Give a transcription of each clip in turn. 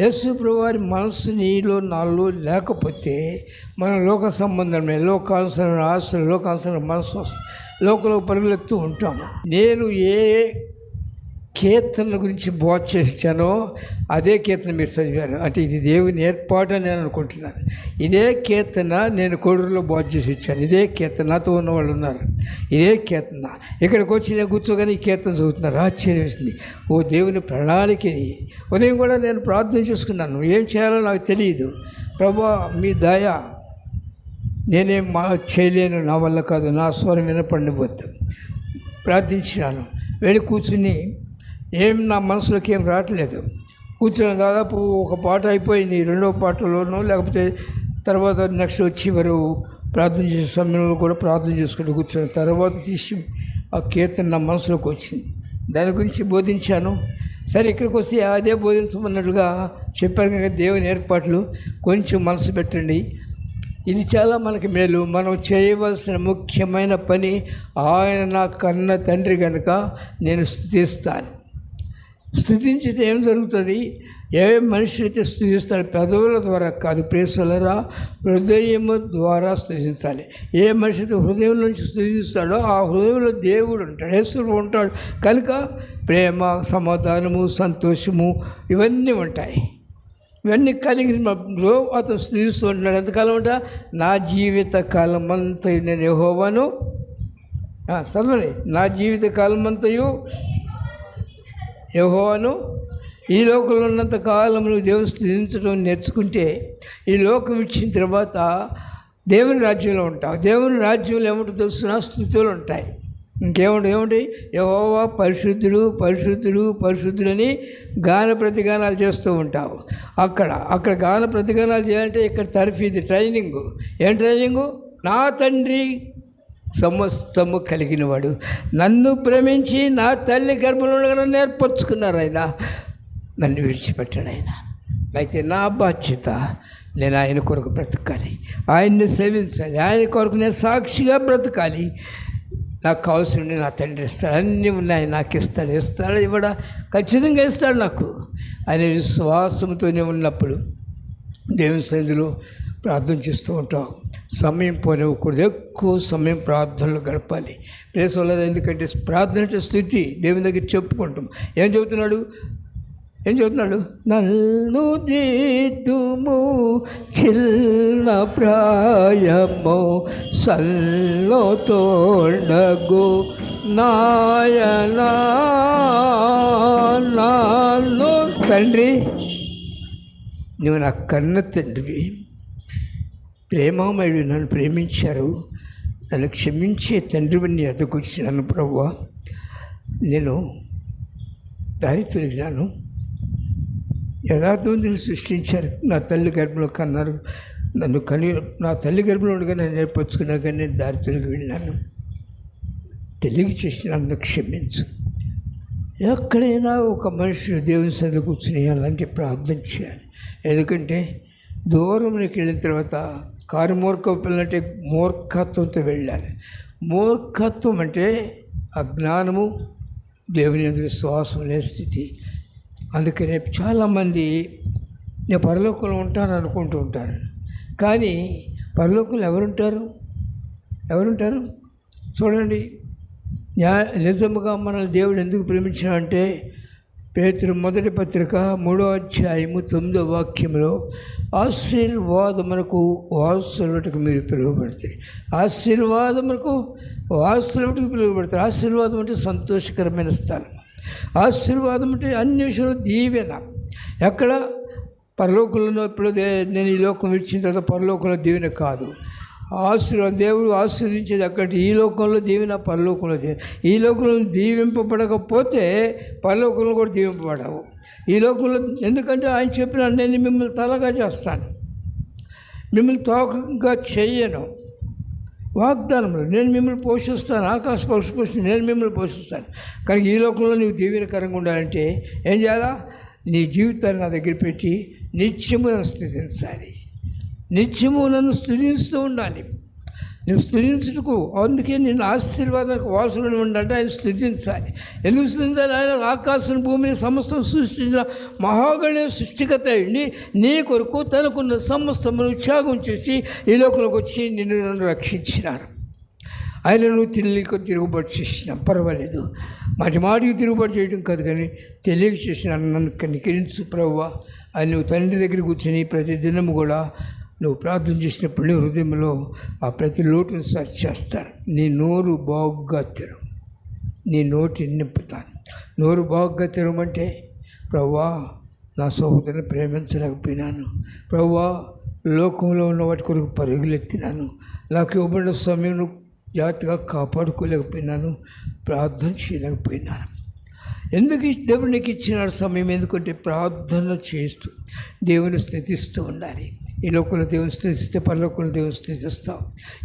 యేసు వారి మనసు నీలో నాలో లేకపోతే మన లోక సంబంధమే లోకానుసరణ ఆస్తులు లోకానుసరణ మనసు లోకంలో పరిగెత్తూ ఉంటాము. నేను ఏ కీర్తన గురించి బోధ చేశానో అదే కీర్తన మీరు చదివారు. అంటే ఇది దేవుని ఏర్పాటు అని నేను అనుకుంటున్నాను. ఇదే కీర్తన నేను కోడూరులో బోధ చేసి ఇచ్చాను ఇదే కీర్తన నాతో ఉన్న వాళ్ళు ఉన్నారు. ఇదే కీర్తన. ఇక్కడికి వచ్చి నేను కూర్చోగానే ఈ కీర్తన చదువుతున్నారు. ఆశ్చర్యం వేసింది. ఓ దేవుని ప్రణాళిక ఉదయం కూడా నేను ప్రార్థన చేసుకున్నాను. ఏం చేయాలో నాకు తెలియదు. ప్రభా మీ దయ నేనేం మా చేయలేను. నా వల్ల కాదు. నా స్వరం వినపడినవద్దు ప్రార్థించినాను. వెళ్ళి కూర్చుని ఏం నా మనసులోకి ఏం రావట్లేదు. కూర్చున్న దాదాపు ఒక పాట అయిపోయింది రెండో పాటలోనూ లేకపోతే తర్వాత నెక్స్ట్ వచ్చి వారు ప్రార్థన చేసే సమయంలో కూడా ప్రార్థన చేసుకుంటూ కూర్చున్న తర్వాత తీసి ఆ కీర్తన నా మనసులోకి వచ్చింది. దాని గురించి బోధించాను. సరే ఇక్కడికి వస్తే అదే బోధించమన్నట్లుగా చెప్పారు కనుక దేవుని ఏర్పాట్లు. కొంచెం మనసు పెట్టండి. ఇది చాలా మనకి మేలు. మనం చేయవలసిన ముఖ్యమైన పని ఆయన నా కన్న తండ్రి కనుక నేను స్థుతిస్తాను. స్థుతించితే ఏం జరుగుతుంది? ఏ మనిషి అయితే స్థుతిస్తాడు పెదవుల ద్వారా కాదు ప్రేసులరా హృదయము ద్వారా స్థుతించాలి. ఏ మనిషి అయితే హృదయం నుంచి స్థుతిస్తాడో ఆ హృదయంలో దేవుడు ఉంటాడు యేసుడు ఉంటాడు. కనుక ప్రేమ సమాధానము సంతోషము ఇవన్నీ ఉంటాయి. ఇవన్నీ కలిగినప్పుడు అతను స్థుతిస్తూ ఉంటున్నాడు. ఎంతకాలం ఉంట నా జీవిత కాలం అంతా నేను యెహోవాను. చదవండి. నా జీవిత కాలం అంతయు యహోవాను ఈ లోకంలో ఉన్నంత కాలంలో దేవుని స్థుతించడం నేర్చుకుంటే ఈ లోకం ఇచ్చిన తర్వాత దేవుని రాజ్యంలో ఉంటావు దేవుని రాజ్యంలో ఏముంటుంది తెలుసిన? స్థుతులు ఉంటాయి. ఇంకేముంటాయి? ఏముంటాయి? యహోవా పరిశుద్ధుడు పరిశుద్ధుడు పరిశుద్ధులని గాన ప్రతిగానాలు చేస్తూ ఉంటావు. అక్కడ అక్కడ గాన ప్రతిగానాలు చేయాలంటే ఇక్కడ తరఫీది ట్రైనింగు. ఏం ట్రైనింగు? నా తండ్రి సమస్తము కలిగినవాడు. నన్ను ప్రేమించి నా తల్లి గర్భంలో నేర్పరచుకున్నారు ఆయన. నన్ను విడిచిపెట్టాడు ఆయన. అయితే నా బాధ్యత నేను ఆయన కొరకు బ్రతకాలి. ఆయన్ని సేవించాలి. ఆయన కొరకు నేను సాక్షిగా బ్రతకాలి. నాకు కావాల్సిన నా తండ్రి ఇస్తాడు. అన్నీ ఉన్నాయి. నాకు ఇస్తాడు. ఇస్తాడు. ఇవ్వడా? ఖచ్చితంగా ఇస్తాడు నాకు. ఆయన విశ్వాసంతోనే ఉన్నప్పుడు దేవుని సన్నిధిలో ప్రార్థన చేస్తూ ఉంటాం. సమయం పోనివ్వకూడదు ఎక్కువ సమయం ప్రార్థనలు గడపాలి. ప్లేస్ వల్ల ఎందుకంటే ప్రార్థన అంటే స్థుతి. దేవుని దగ్గర చెప్పుకుంటాం. ఏం చెబుతున్నాడు ఏం చెబుతున్నాడు నన్ను దిద్దుము చిన్న ప్రాయము సల్లో తోడగు నాయనా తండ్రి నువ్వు నా కన్న తండ్రివి ప్రేమమయుడు నన్ను ప్రేమించారు. నన్ను క్షమించే తండ్రివి నీ ఎదకొచ్చినాను ప్రభు నేను దారి తొలిగినాను యథార్థవంతులు సృష్టించారు. నా తల్లి గర్భంలో కన్నారు. నన్ను కని నా తల్లి గర్భంలో ఉండగా నేను నేర్పరచుకున్నా కానీ నేను దారి తొలిగి వెళ్ళాను తెలివి చేసి నన్ను క్షమించు. ఎక్కడైనా ఒక మనిషి దేవుని సన్నిధిలో కూర్చుని అలాంటి ప్రార్థన చేయాలి. ఎందుకంటే దూరంలోకి వెళ్ళిన తర్వాత కారు మూర్ఖం అంటే మూర్ఖత్వంతో వెళ్ళాలి. మూర్ఖత్వం అంటే అజ్ఞానము దేవుని యందు విశ్వాసం లేని స్థితి. అందుకనే చాలామంది నేను పరలోకంలో ఉంటాను అనుకుంటూ ఉంటారు. కానీ పరలోకంలో ఎవరుంటారు? ఎవరుంటారు? చూడండి న్యా నిజముగా మనల్ని దేవుడు ఎందుకు ప్రేమించాడంటే పేతురు మొదటి పత్రిక మూడో అధ్యాయము తొమ్మిదో వాక్యంలో ఆశీర్వాదమునకు వాసులటుకు మీరు పిలువబడతారు. ఆశీర్వాదమునకు వాసులటుకు పిలువబడతారు. ఆశీర్వాదం అంటే సంతోషకరమైన స్థానం ఆశీర్వాదం అంటే అన్ని విషయంలో దీవెన. ఎక్కడ? పరలోకంలో ఇప్పుడు దే- నేను ఈ లోకం విడిచిన తర్వాత పరలోకంలో దీవెన కాదు. ఆశీర్వాదం దేవుడు ఆశీర్దించేది అక్కడ ఈ లోకంలో దీవెన పరలోకంలో దీవెన. ఈ లోకంలో దీవింపబడకపోతే పరలోకంలో కూడా దీవింపబడవు. ఈ లోకంలో ఎందుకంటే ఆయన చెప్పిన నేను మిమ్మల్ని తలగా చేస్తాను. మిమ్మల్ని తోకగా చెయ్యను వాగ్దానములు. నేను మిమ్మల్ని పోషిస్తాను. ఆకాశ పక్షి పోషి నేను మిమ్మల్ని పోషిస్తాను. కానీ ఈ లోకంలో నీవు దీవెనకరంగా ఉండాలంటే ఏం చేయాలా? నీ జీవితాన్ని నా దగ్గర పెట్టి నిత్యము స్థితించాలి నిత్యము నన్ను స్థుతిస్తూ ఉండాలి. నువ్వు స్థుతించుటకు అందుకే నేను ఆశీర్వాదానికి వాసులను ఉండంటే ఆయన స్థుతించాలి ఎందుకు స్థుతించాలి ఆయన ఆకాశం భూమిని సమస్తం సృష్టించిన మహాగణ సృష్టికత అండి నీ కొరకు తనకున్న సమస్తమును ఉత్సాగం చేసి ఈ లోకంలోకి వచ్చి నిన్ను నన్ను రక్షించినారు. ఆయన నువ్వు తెలియక తిరుగుబాటు చేసిన పర్వాలేదు. మాటి మాటికి తిరుగుబాటు చేయడం కాదు కానీ తెలియక చేసిన నన్ను కనికరించు ప్రవ్వ ఆయన నువ్వు తండ్రి దగ్గర కూర్చొని ప్రతి దినము కూడా నువ్వు ప్రార్థన చేసినప్పుడు నీ హృదయంలో ఆ ప్రతి లోటును సరి చేస్తారు. నీ నోరు బాగుగా తెరు. నీ నోటిని నింపుతాను. నోరు బాగుగా తెరమంటే ప్రవ్వా నా సహోదరుని ప్రేమించలేకపోయినాను. ప్రవ్వా లోకంలో ఉన్న వాటి కొరకు పరుగులెత్తినాను. నాకు ఇవ్వబడిన సమయం జాగ్రత్తగా కాపాడుకోలేకపోయినాను. ప్రార్థన చేయలేకపోయినాను. ఎందుకు ఈ నీకు ఇచ్చిన సమయం ఎందుకంటే ప్రార్థన చేస్తూ దేవుని స్థితిస్తూ ఉండాలి. ఈ లోకంలో దేవుని స్థితిస్తే పరలోకంలో దేవుని స్థితిస్తాం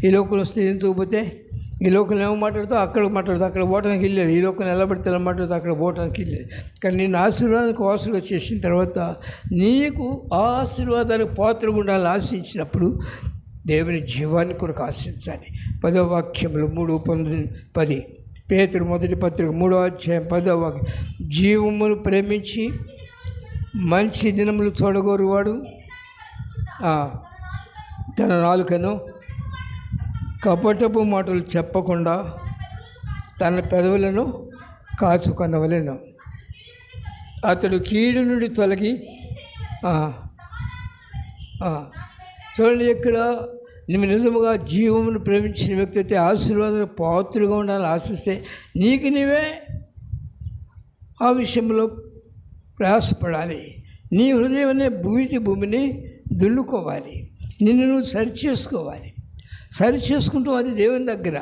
ఈ లోకంలో స్థుతించకపోతే ఈ లోకంలో ఏమో మాట్లాడుతావు? అక్కడ మాట్లాడుతావు. అక్కడ ఓటానికి వెళ్ళేది ఈ లోకంలో ఎలా పడితే ఎలా మాట్లాడుతావు? అక్కడ ఓటానికి వెళ్ళలేదు కానీ నేను ఆశీర్వాదానికి వాసులు చేసిన తర్వాత నీకు ఆ ఆశీర్వాదానికి పాత్ర ఉండాలని ఆశించినప్పుడు దేవుని జీవాన్ని కొరకు ఆశించాలి. పదో వాక్యంలో మూడు పంతొమ్మిది పది. పేతుడు మొదటి పత్రిక మూడో అధ్యాయం పదో వాక్యం. జీవమును ప్రేమించి మంచి దినములు చూడగోరువాడు. తన నాలుకను కపటపు మాటలు చెప్పకుండా తన పెదవులను కాచుకొనవలేను. అతడు కీడు నుండి తొలగి చూడండి ఇక్కడ నువ్వు నిజముగా జీవమును ప్రేమించిన వ్యక్తి అయితే ఆశీర్వాదాలు పాత్రగా ఉండాలని ఆశిస్తే నీకు నీవే ఆ విషయంలో ప్రయాసపడాలి. నీ హృదయం అనే భూమిటి భూమిని దున్నుకోవాలి. నిన్ను నువ్వు సరి చేసుకోవాలి. సరి చేసుకుంటూ అది దేవుని దగ్గర.